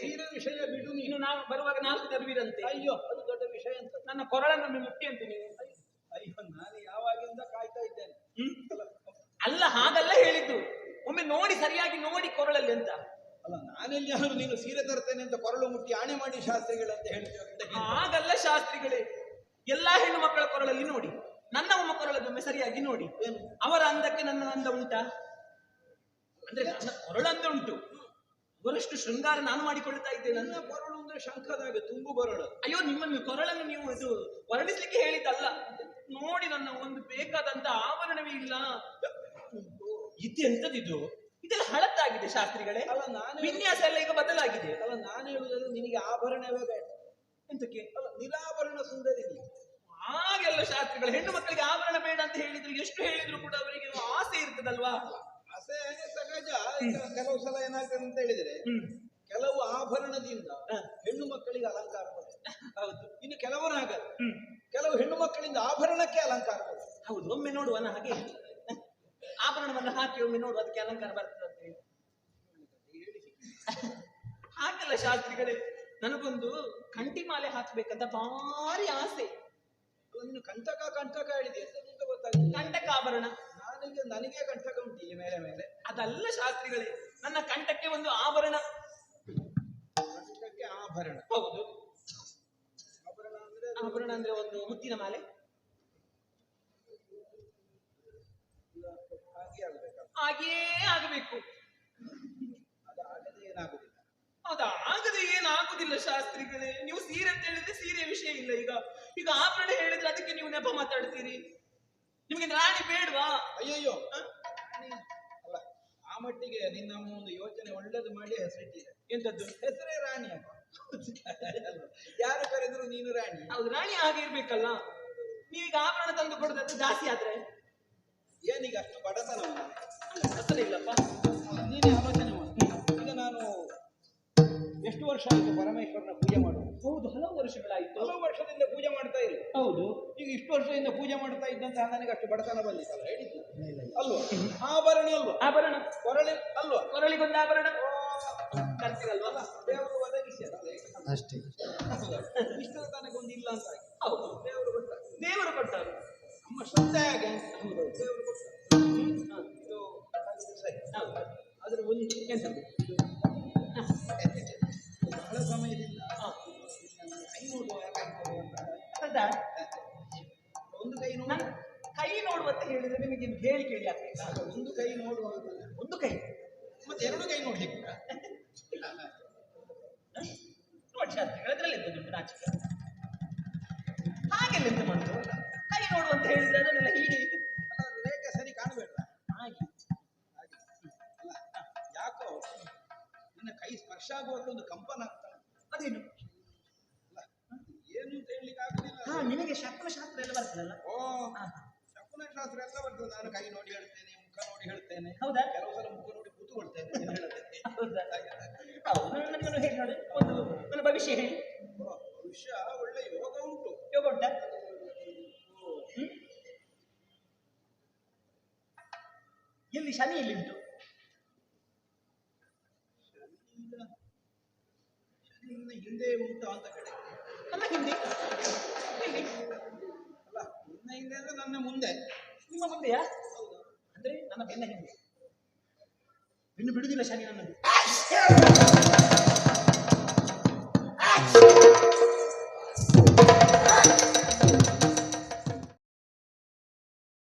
ಸೀರೆ ವಿಷಯ ಬಿಡು ನೀನು. ನಾವು ಬರುವಾಗ ನಾಲ್ಕು ತರುವಿರಂತೆ ಅಯ್ಯೋ ಅದು ದೊಡ್ಡ ವಿಷಯ ಅಂತ. ನನ್ನ ಕೊರಳನ್ನು ಮುಟ್ಟಿ ಅಂತ ನೀನು. ಅಯ್ಯೋ ನಾನು ಯಾವಾಗಿಂದ ಕಾಯ್ತಾ ಇದ್ದೇನೆ? ಅಲ್ಲ, ಹಾಗಲ್ಲ ಹೇಳಿದ್ದು. ಒಮ್ಮೆ ನೋಡಿ ಸರಿಯಾಗಿ ನೋಡಿ ಕೊರಳಲ್ಲಿ ಅಂತ. ಅಲ್ಲ ನಾನೆಲ್ಲಿ ಯಾರು ನೀನು ಸೀರೆ ತರ್ತೇನೆ ಅಂತ ಕೊರಳು ಮುಟ್ಟಿ ಆಣೆ ಮಾಡಿ ಶಾಸ್ತ್ರಿಗಳಂತ ಹೇಳ್ತೇವೆ ಹಾಗಲ್ಲ ಶಾಸ್ತ್ರಿಗಳೇ. ಎಲ್ಲಾ ಹೆಣ್ಣು ಮಕ್ಕಳ ಕೊರಳಲ್ಲಿ ನೋಡಿ. ನನ್ನ ಒಮ್ಮ ಕೊರಳದೊಮ್ಮೆ ಸರಿಯಾಗಿ ನೋಡಿ? ಅವರ ಅಂದಕ್ಕೆ ನನ್ನ ಅಂದ ಉಂಟಾ? ಅಂದ್ರೆ ನನ್ನ ಕೊರಳಂದ ಉಂಟು ಅವರಷ್ಟು ಶೃಂಗಾರ ನಾನು ಮಾಡಿಕೊಳ್ತಾ ಇದ್ದೇನೆ ನನ್ನ ಕೊರಳು ಅಂದ್ರೆ ಶಂಖದಾಗ ತುಂಬು ಬರಳು. ಅಯ್ಯೋ ನಿಮ್ಮನ್ನು ಕೊರಳನ್ನು ನೀವು ಇದು ವರ್ಣಿಸ್ಲಿಕ್ಕೆ ಹೇಳಿದ್ದಲ್ಲ. ನೋಡಿ ನನ್ನ ಒಂದು ಬೇಕಾದಂತ ಆಭರಣವೇ ಇಲ್ಲ. ಇದೆಂತದಿದು ಇದೆಲ್ಲ ಹಳತ್ತಾಗಿದೆ ಶಾಸ್ತ್ರಿಗಳೇ. ಅಲ್ಲ ನಾನು ವಿನ್ಯಾಸ ಎಲ್ಲ ಈಗ ಬದಲಾಗಿದೆ. ಅಲ್ಲ ನಾನು ಹೇಳುವುದಾದ್ರೆ ನಿನಗೆ ಆಭರಣವೇ ಬೇಡ ಎಂತಕ್ಕೆ ಅಲ್ಲ ನಿರಾಭರಣ ಸುಂದರಿ. ಹಾಗೆಲ್ಲ ಶಾಸ್ತ್ರಿಗಳು ಹೆಣ್ಣು ಮಕ್ಕಳಿಗೆ ಆಭರಣ ಬೇಡ ಅಂತ ಹೇಳಿದ್ರು ಎಷ್ಟು ಹೇಳಿದ್ರು ಕೂಡ ಅವರಿಗೆ ಆಸೆ ಇರ್ತದಲ್ವಾ? ಕೆಲವು ಸಲ ಏನಾಗ್ತದೆ ಅಂತ ಹೇಳಿದ್ರೆ ಕೆಲವು ಆಭರಣದಿಂದ. ಹೆಣ್ಣು ಮಕ್ಕಳಿಗೆ ಅಲಂಕಾರ ಹೌದು. ಇನ್ನು ಕೆಲವರು ಆಗ ಕೆಲವು ಹೆಣ್ಣು ಮಕ್ಕಳಿಂದ ಆಭರಣಕ್ಕೆ ಅಲಂಕಾರ ಹೌದು. ಒಮ್ಮೆ ನೋಡುವನ ಹಾಗೆ ಆಭರಣವನ್ನು ಹಾಕಿ ಒಮ್ಮೆ ನೋಡು ಅದಕ್ಕೆ ಅಲಂಕಾರ ಬರ್ತದೆ ಅಂತ ಹೇಳಿ. ಹಾಕಲ್ಲ ಶಾಸ್ತ್ರಿಗಳೇ. ನನಗೊಂದು ಕಂಟಿ ಮಾಲೆ ಹಾಕ್ಬೇಕಂತ ಭಾರಿ ಆಸೆ. ಒಂದು ಕಂಟಕ ಕಂಟಕ ಹೇಳಿದೆ. ಕಂಟಕ ಆಭರಣ. ನನಗೆ ನನಗೆ ಕಂಟಕ ಮೇಲೆ ಮೇಲೆ. ಅದಲ್ಲ ಶಾಸ್ತ್ರಿಗಳೇ. ನನ್ನ ಕಂಠಕ್ಕೆ ಒಂದು ಆಭರಣ. ಕಂಠಕ್ಕೆ ಆಭರಣ. ಹೌದು. ಆಭರಣ ಅಂದ್ರೆ ಆಭರಣ ಅಂದ್ರೆ ಒಂದು ಮುತ್ತಿನ ಮಾಲೆ. ಹಾಗೆ ಆಗಬೇಕು. ಅದಾಗದೆ ಏನಾಗುದಿಲ್ಲ ಶಾಸ್ತ್ರಿಗಳೇ. ನೀವು ಸೀರೆ ಅಂತ ಹೇಳಿದ್ರೆ ಸೀರೆ ವಿಷಯ ಇಲ್ಲ ಈಗ. ಈಗ ಆಭರಣ ಹೇಳಿದ್ರೆ ಅದಕ್ಕೆ ನೀವು ನೆಪ ಮಾತಾಡ್ತೀರಿ. ನಿಮಗೆ ರಾಣಿ ಬೇಡ್ವಾ? ಅಯ್ಯಯ್ಯೋ. ಮಟ್ಟಿಗೆ ನಿನ್ನ ಒಂದು ಯೋಚನೆ ಒಳ್ಳೇದು ಮಾಡಿ ಹೆಸರಿಟ್ಟಿದೆ. ಎಂತದ್ದು? ಹೆಸರೇ ರಾಣಿ ಅಪ್ಪ. ಯಾರು ಕರೆದ್ರು ನೀನು ರಾಣಿ? ಹೌದು ರಾಣಿ ಆಗಿರ್ಬೇಕಲ್ಲ ನೀವೀಗ ಆಭರಣ ತಂದು ಕೊಡೋದು ಜಾಸ್ತಿ ಆದ್ರೆ? ಏನೀಗ ಅಷ್ಟು ಬಡತನ ಬಡತನ ಅಸಲ ಇಲ್ಲಪ್ಪ. ನೀನೇ ಆಲೋಚನೆ ಮಾಡಿ. ಈಗ ನಾನು ಎಷ್ಟು ವರ್ಷ ಆಯಿತು ಪರಮೇಶ್ವರನ ಪೂಜೆ ಮಾಡುವುದು? ಹೌದು ಹಲವು ವರ್ಷಗಳಾಯಿತು. ಹಲವು ವರ್ಷದಿಂದ ಪೂಜೆ ಮಾಡ್ತಾ ಇಲ್ಲ. ಹೌದು. ಈಗ ಇಷ್ಟು ವರ್ಷದಿಂದ ಪೂಜೆ ಮಾಡ್ತಾ ಇದ್ದಂತಹ ನನಗೆ ಅಷ್ಟು ಬಡತನ ಬಂದಿತ್ತಲ್ಲ ಹೇಳಿದ್ದು ಅಲ್ವಾ? ಆಭರಣ ಅಲ್ವಾ? ಆಭರಣ. ಕೊರಳಿ ಅಲ್ವಾ? ಕೊರಳಿಗೊಂದು ಆಭರಣ. ಕರ್ತೀರಲ್ವಾ? ಅಲ್ಲ ದೇವರು ಒದಗಿಸಿ ಅಷ್ಟೇ. ಇಷ್ಟರ ಒಂದು ಇಲ್ಲ ಅಂತ ಹೌದು ದೇವರು ಕೊಟ್ಟ. ದೇವರು ಕೊಟ್ಟರು ನಮ್ಮ ಶ್ರದ್ಧೆ ಹಾಗೆ ದೇವರು ಕೊಟ್ಟ. ಹ. ಇದು ಹಾಗಿದ್ರೆ ಅದ್ರ ಒಂದು ಎಂತದ್ದು ಬಹಳ ಸಮಯದಿಂದ ಐನೂರು ಅಂತ ಒಂದು ಕೈ ನೋಡು. ಕೈ ಕೈ ನೋಡುವಂತ ಹೇಳಿದ್ರೆ ನಿಮಗೆ ಹೇಳಿ ಕೇಳಿ ಆಗ್ತದೆ. ಒಂದು ಕೈ ನೋಡುವ ಒಂದು ಕೈ. ಮತ್ತೆ ಎರಡು ಕೈ ನೋಡ್ಲಿಕ್ಕೆ ನೋಡಿ ಅದ್ರಲ್ಲಿ ಎಂತ ದುಡ್ಡು ನಾಚಿಕೆ? ಹಾಗೆಲ್ಲ ಎಂತ ಮಾಡುದು ಕೈ ನೋಡುವಂತ ಹೇಳಿದ್ರೆ ಅದನ್ನೆಲ್ಲ ಹೀಗೆ ರೇಖೆ ಸರಿ ಕಾಣಬೇಡ. ಹಾಗೆ. ಯಾಕೋ ನಿನ್ನ ಕೈ ಸ್ಪರ್ಶ ಆಗುವಂತ ಒಂದು ಕಂಪನ ಆಗ್ತಾನೆ. ಅದೇನು? ಹಾ ನಿಮಗೆ ಶಕುನ ಶಾಸ್ತ್ರ ಎಲ್ಲ ಬರ್ತದಲ್ಲ? ಓ ಹಾ. ಶಕುನ ಶಾಸ್ತ್ರ ಎಲ್ಲ ಬರ್ತದೆ. ನಾನು ಕೈ ನೋಡಿ ಹೇಳ್ತೇನೆ ಮುಖ ನೋಡಿ ಹೇಳ್ತೇನೆ. ಹೌದಾ? ಕೆಲವು ಸಲ ಮುಖ ನೋಡಿ ಕೂತ್ಕೊಳ್ತೇನೆ ಹೌದಾ? ಹೌದು ನನಗೆ ಹೇಳಿ ನೋಡಿ. ಒಂದು ನನ್ನ ಭವಿಷ್ಯ ಹೇಳಿ. ಭವಿಷ್ಯ ಒಳ್ಳೆ ಯೋಗ ಉಂಟು. ಯೋಗ ಉಂಟಾ? ಎಲ್ಲಿ ಶನಿ ಎಲ್ಲಿ ಉಂಟು. ಶನಿಯಿಂದ ಹಿಂದೆ ಉಂಟು ಅಂತ ಕಡೆ. ನನ್ನ ಹಿಂದೆ ಅಲ್ಲ ನಿನ್ನ ಹಿಂದೆ ಅಂದ್ರೆ ನನ್ನ ಮುಂದೆ. ನಿಮ್ಮ ಮುಂದೆಯಾ? ಹೌದು. ಅಂದ್ರೆ ನನ್ನ ಬೆನ್ನ ಹಿಂದೆ. ಬೆನ್ನು ಬಿಡುದಿಲ್ಲ ಶನಿ ನನ್ನದು.